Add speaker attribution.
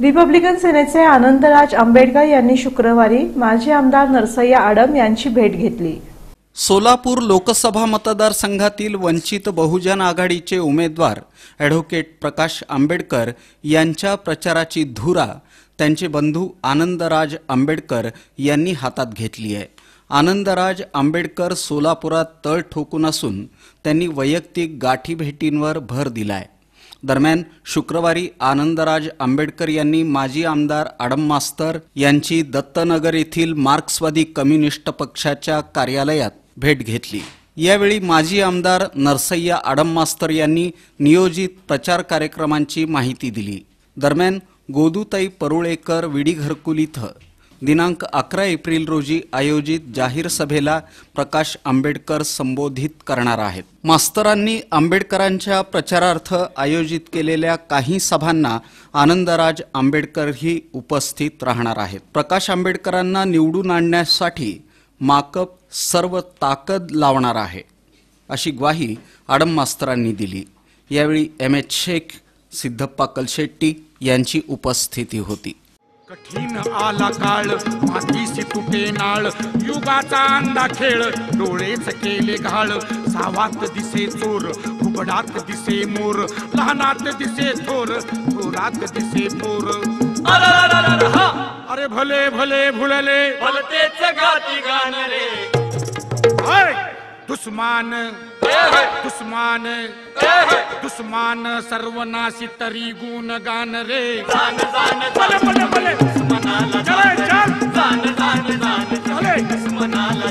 Speaker 1: Republican सेनेचे आनंदराज आंबेडकर यांनी शुक्रवारी माजी आमदार नरसय्या आडम यांची भेट घेतली.
Speaker 2: सोलापूर लोकसभा मतदारसंघातील वंचित बहुजन आघाडीचे उमेदवार ॲडव्होकेट प्रकाश आंबेडकर यांच्या प्रचाराची धुरा त्यांचे बंधू आनंदराज आंबेडकर यांनी हातात घेतली आहे. आनंदराज आंबेडकर सोलापुरात तळ ठोकून असून त्यांनी वैयक्तिक गाठीभेटींवर भर दिलाय. दरम्यान शुक्रवारी आनंदराज आंबेडकर यांनी माजी आमदार आडम मास्तर यांची दत्तनगर येथील मार्क्सवादी कम्युनिस्ट पक्षाच्या कार्यालयात भेट घेतली. यावेळी माजी आमदार नरसय्या आडम मास्तर यांनी नियोजित प्रचार कार्यक्रमांची माहिती दिली. दरम्यान गोदूताई परुळेकर विडी घरकुल इथं दिनांक अकरा एप्रिल रोजी आयोजित जाहीर सभेला प्रकाश आंबेडकर संबोधित करणार आहेत. मास्तरांनी आंबेडकरांच्या प्रचारार्थ आयोजित केलेल्या काही सभांना आनंदराज आंबेडकरही उपस्थित राहणार आहेत. प्रकाश आंबेडकरांना निवडून आणण्यासाठी माकप सर्व ताकद लावणार आहे अशी ग्वाही आडम मास्तरांनी दिली. यावेळी एम एच शेख सिद्धप्पा कलशेट्टी यांची उपस्थिती होती.
Speaker 3: कठीण आला काळ मातीशी तुटे नाळ. युगाचा अंदा खेळ डोळेच केले घाळ. सावात दिसे चोर उबडात दिसे मोर. लहानात दिसे थोर थोरात दिसे पोर. अरे भले भले भुलले
Speaker 4: भलतेच गाती गाण
Speaker 3: दुश्मान दुस्मान दुस्मान सर्वनाशी तरी गुण गान रे।
Speaker 4: जाण जाण
Speaker 3: भले भले भले
Speaker 4: मनाला